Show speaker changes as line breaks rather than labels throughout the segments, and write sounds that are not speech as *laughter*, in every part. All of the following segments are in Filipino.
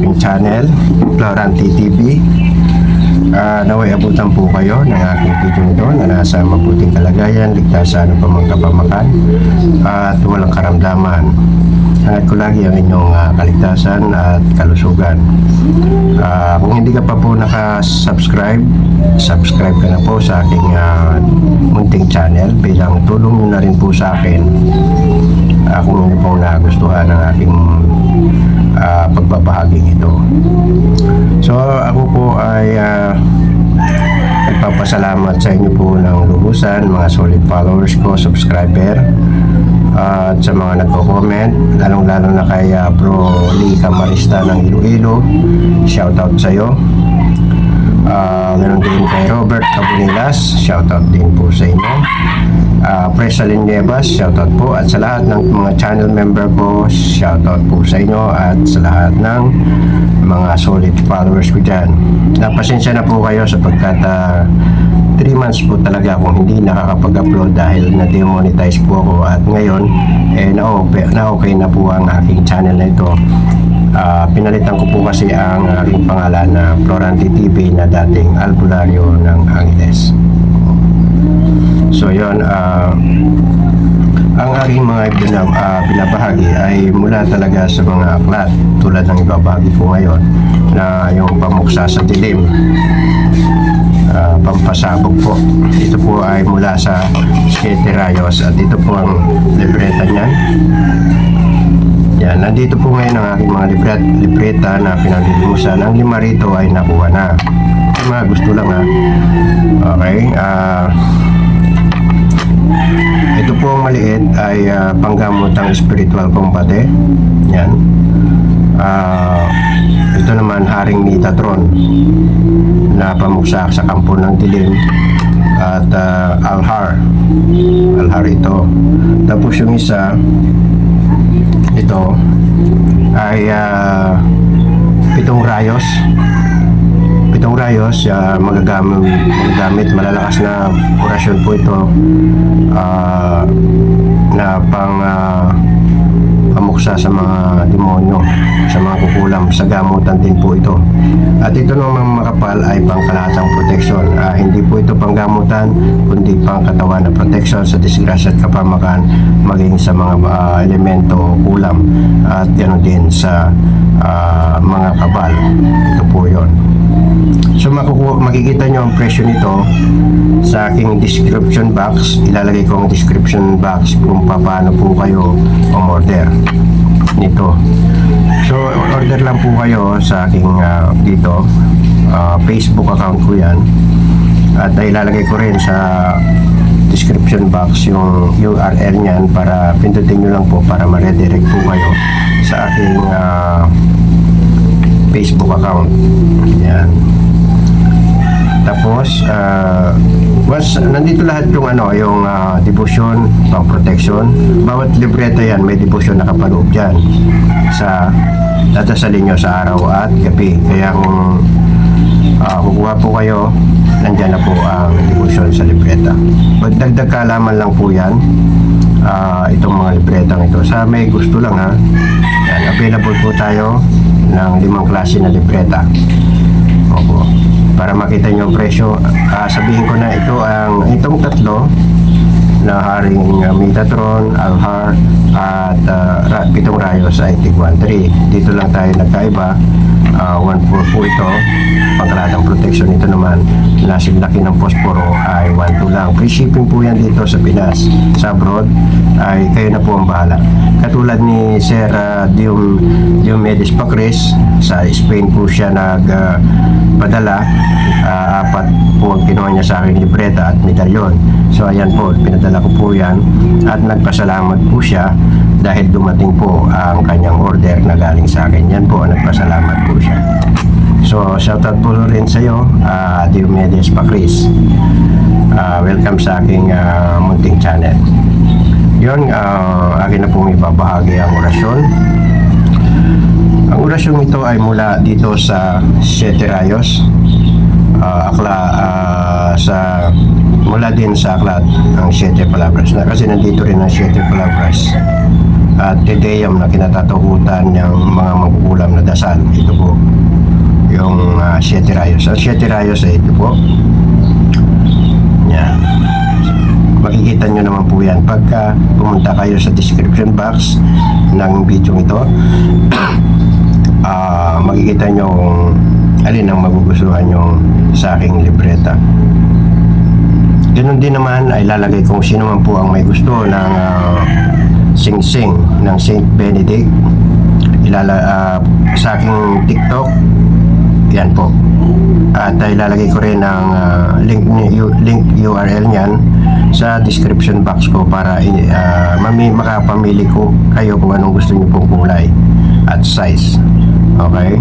aking channel, Florante TV. Uh, naway abutan po kayo ng aking video ito na nasa mabuting kalagayan, ligtas sa ano pa mga kapamakan at walang karamdaman. Hangat ko lagi ang inyong ah, kaligtasan at kalusugan. Ah, kung hindi ka pa po nakasubscribe, subscribe ka na po sa aking ah, munting channel bilang tulong nyo na rin po sa akin uh, kung ano pong nagustuhan nagpapasalamat sa inyo po ng lubusan, mga solid followers ko, subscriber, at sa mga nagko-comment, lalong-lalo na kay ah, Bro Lee Camarista ng Iloilo. Shoutout sa iyo. Ah, ganun din kay Robert Cabunilas, shoutout din po sa inyo. Uh, Presalin Nievas, shoutout po. At sa lahat ng mga channel member ko, shoutout po sa inyo. At sa lahat ng mga solid followers ko dyan. Napasensya na po kayo sapagkat 3 months po talaga akong hindi nakakapag-upload dahil na-demonetize po ako. At ngayon, eh, na-okay na, okay na po ang aking channel na ito. Ah, pinalitan ko po kasi ang aking pangalan na Florante TV na dating albularyo ng Angeles. So yon ah, ang aking mga binab- ah, binabahagi ay mula talaga sa mga aklat tulad ng ibabahagi ko ngayon na yung pamuksa sa dilim ah, pampasabog po. Ito po ay mula sa Siete Rayos at ito po ang libreta niyan. Yan, nandito po ngayon ang aking mga libret, libreta na pinalilimusan. Ang lima rito ay nakuha na. Yung mga gusto lang ha. Okay, ah... ito po ang maliit ay ah, panggamotang spiritual combate. Yan. Ah, ito naman Haring Metatron na pamuksa sa kampo ng dilim at ah, Alhar. Alhar ito. Tapos yung isa ito ay ah, pitong rayos pitong rayos uh, magagamit, magagamit malalakas na orasyon po ito ah, na pang ah, pamuksa sa mga demonyo sa mga kukulam sa gamutan din po ito. At ito naman makapal ay pangkalahatang proteksyon. Ah, hindi po ito panggamutan kundi pangkatawan na proteksyon sa disgrasya at kapamakan maging sa mga ah, elemento kulam. At ganoon din sa ah, mga kabal. Ito po yon So makuku- makikita nyo ang presyo nito sa aking description box. Ilalagay ko ang description box kung paano po kayo umorder nito. So order lang po kayo sa aking ah, dito ah, Facebook account ko yan. At ilalagay ko rin sa description box yung URL niyan para pindutin nyo lang po para ma-redirect po kayo sa aking ah, Facebook account. Yan. Tapos, uh, once nandito lahat yung ano, yung uh, devotion, pang protection. Bawat libreta yan, may devotion nakapaloob dyan sa dadasalin nyo sa araw at gabi. Kaya kung uh, kukuha po kayo, nandyan na po ang devotion sa libreta. Magdagdag kaalaman lang po yan, uh, itong mga libretang ito. Sa may gusto lang ha, yan, available po tayo ng limang klase na libreta. Opo. Para makita nyo ang presyo, ah, sabihin ko na ito ang itong tatlo na haring uh, Metatron, Alhar at uh, pitong rayos ay tig 1.3. Dito lang tayo nagkaiba. Uh, 1.4 po ito. Pangkalatang protection ito naman na laki ng posporo ay 1.2 lang. Free shipping po yan dito sa Pinas. Sa abroad ay kayo na po ang bahala. Katulad ni Sir uh, Diom, Diomedes Pacres sa Spain po siya nag uh, padala Ah, apat po ang kinuha niya sa akin libreta at medalyon. So ayan po, pinadala ko po yan at nagpasalamat po siya dahil dumating po ang kanyang order na galing sa akin. Yan po, nagpasalamat po siya. So shoutout po rin sa iyo, uh, Diomedes Pacris. Ah, welcome sa aking ah, munting channel. Yun, uh, akin na pong ibabahagi ang orasyon. Ang orasyong ito ay mula dito sa Siete Rayos, ah, akla ah, sa mula din sa aklat ang Siete Palabras na kasi nandito rin ang Siete Palabras at Tedeum na kinatatakutan ng mga magkukulam na dasal. Ito po yung uh, Siete Rayos. Ang Siete Rayos ay ito po. Yan. Makikita nyo naman po yan pagka pumunta kayo sa description box ng video ito. *clears throat* ah makikita nyo kung alin ang magugustuhan nyo sa aking libreta. Ganun din naman ay lalagay kung sino man po ang may gusto ng ah, sing-sing ng Saint Benedict. Ilala ah, sa aking TikTok. Yan po. At ay lalagay ko rin ang ah, link, link URL niyan sa description box ko para uh, mami, makapamili ko kayo kung anong gusto niyo pong kulay at size. Okay?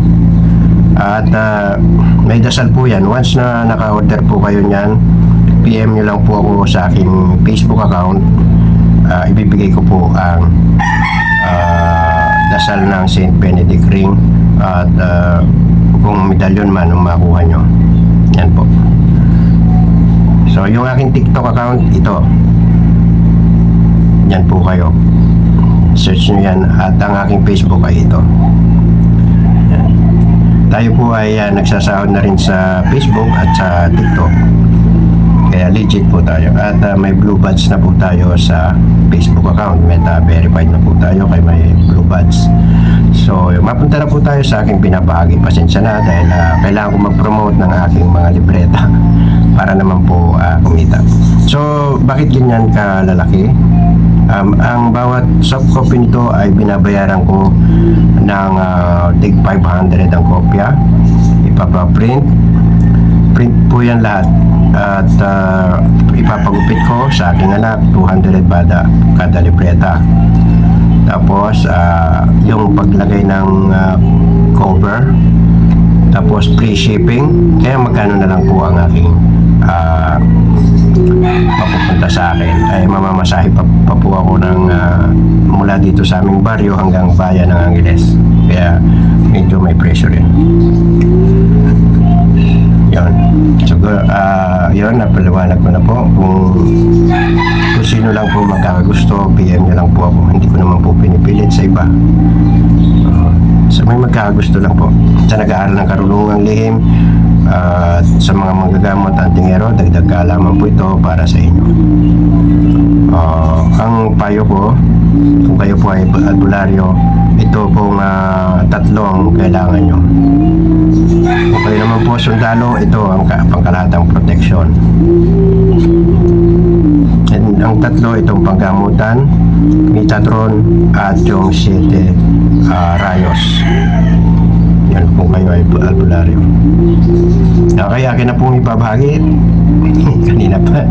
At ah, may dasal po yan. Once na naka-order po kayo niyan PM nyo lang po ako sa aking Facebook account. Ah, ibibigay ko po ang ah, dasal ng St. Benedict ring at ah, kung medalyon man ang makuha nyo yan po. So yung aking TikTok account ito. Yan po kayo. Search nyo yan at ang aking Facebook ay ito. Tayo po ay ah, nagsasahod na rin sa Facebook at sa TikTok kaya legit po tayo. At ah, may blue badge na po tayo sa Facebook account. Meta verified na po tayo kay may blue badge. So, mapunta na po tayo sa aking pinabahagi. Pasensya na dahil ah, kailangan ko mag-promote ng aking mga libreta *laughs* para naman po ah, kumita. So, bakit ganyan kalalaki? Um, ang bawat soft copy nito ay binabayaran ko ng ah, tig 500 ang kopya. Ipapaprint print po yan lahat. At ah, ipapagupit ko sa aking anak 200 bada kada libreta. Tapos ah, yung paglagay ng ah, cover. Tapos free shipping. Kaya magkano na lang po ang aking ah, mapupunta sa akin. Ay mamamasahe pa, pa po ako ng ah, mula dito sa aming baryo hanggang bayan ng Angeles. Kaya medyo may pressure rin yun. Siguro, ah, yun, napaliwanag ko na po. Kung, kung sino lang po magkakagusto, PM nyo lang po ako. Hindi ko naman po pinipilit sa iba. Ah, sa may magkakagusto lang po. Sa nag-aaral ng karunungang lihim, at sa mga magagamot antingero, dagdag kaalaman po ito para sa inyo. Ah, ang payo ko, kung kayo po ay albularyo, ito pong ah, tatlong kailangan nyo. Kung kayo naman po sundalo, ito ang ka- pangkalahatang proteksyon. And ang tatlo, itong panggamutan, Metatron, at yung siete ah, rayos. Yan kung kayo ay albularyo. Okay, akin na pong ibabahagi. *laughs* Kanina pa.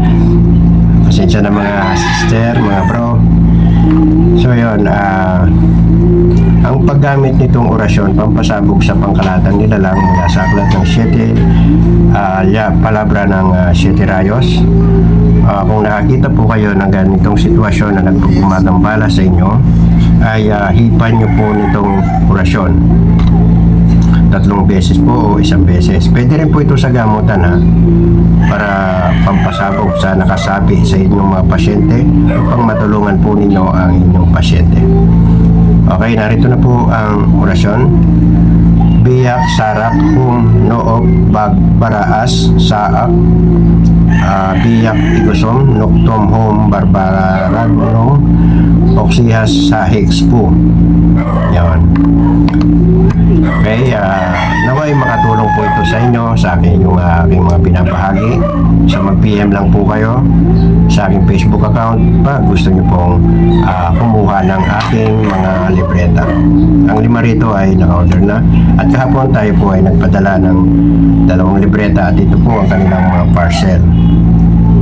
Pasensya na mga sister, mga bro. So yun, ah ang paggamit nitong orasyon, pampasabog sa pangkalatan nila lang mula sa aklat ng Siete, ah, ya, palabra ng ah, Siete Rayos. Ah, kung nakakita po kayo ng ganitong sitwasyon na nagpupumagambala sa inyo, ay ah, hipan nyo po nitong orasyon tatlong beses po o isang beses. Pwede rin po ito sa gamutan ha para pampasabog sa nakasabi sa inyong mga pasyente upang matulungan po ninyo ang inyong pasyente. Okay, narito na po ang orasyon. Biyak, sarak, hum, noob, bag, baraas, saak, ah, biyak, igusom, nuktom, hum, barbaragnum, oksihas, sahix po. Yan. Okay, ah, naway makatulong po ito sa inyo sa akin yung ah, aking mga binabahagi. So mag-PM lang po kayo sa aking Facebook account pag gusto niyo pong ah, kumuha ng aking mga libreta. Ang lima rito ay naka-order na at kahapon tayo po ay nagpadala ng dalawang libreta at ito po ang kanilang mga parcel.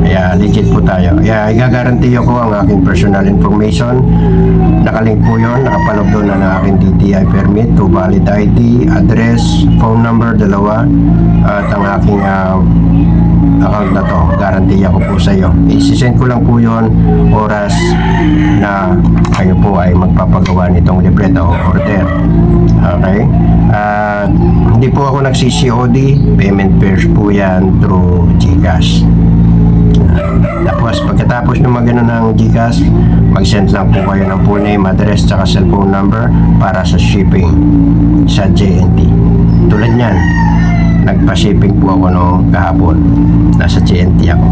Kaya legit po tayo. Kaya igagarantiyo ko ang aking personal information. Nakalink po yun. Nakapalog doon na ng aking DTI permit to valid ID, address, phone number, dalawa. At ang aking ah, account na to. Garantiya ko po sa iyo. Isisend ko lang po yon oras na kayo po ay magpapagawa nitong libreta o order. Okay? At hindi po ako nagsi-COD. Payment pairs po yan through GCash. Tapos pagkatapos nyo magano ng Gcash, mag-send lang po kayo ng full name, address, tsaka cellphone number para sa shipping sa JNT. Tulad niyan, nagpa-shipping po ako noong kahapon. Nasa JNT ako.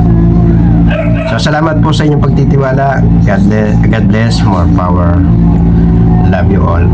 So salamat po sa inyong pagtitiwala. God bless, God bless more power. Love you all.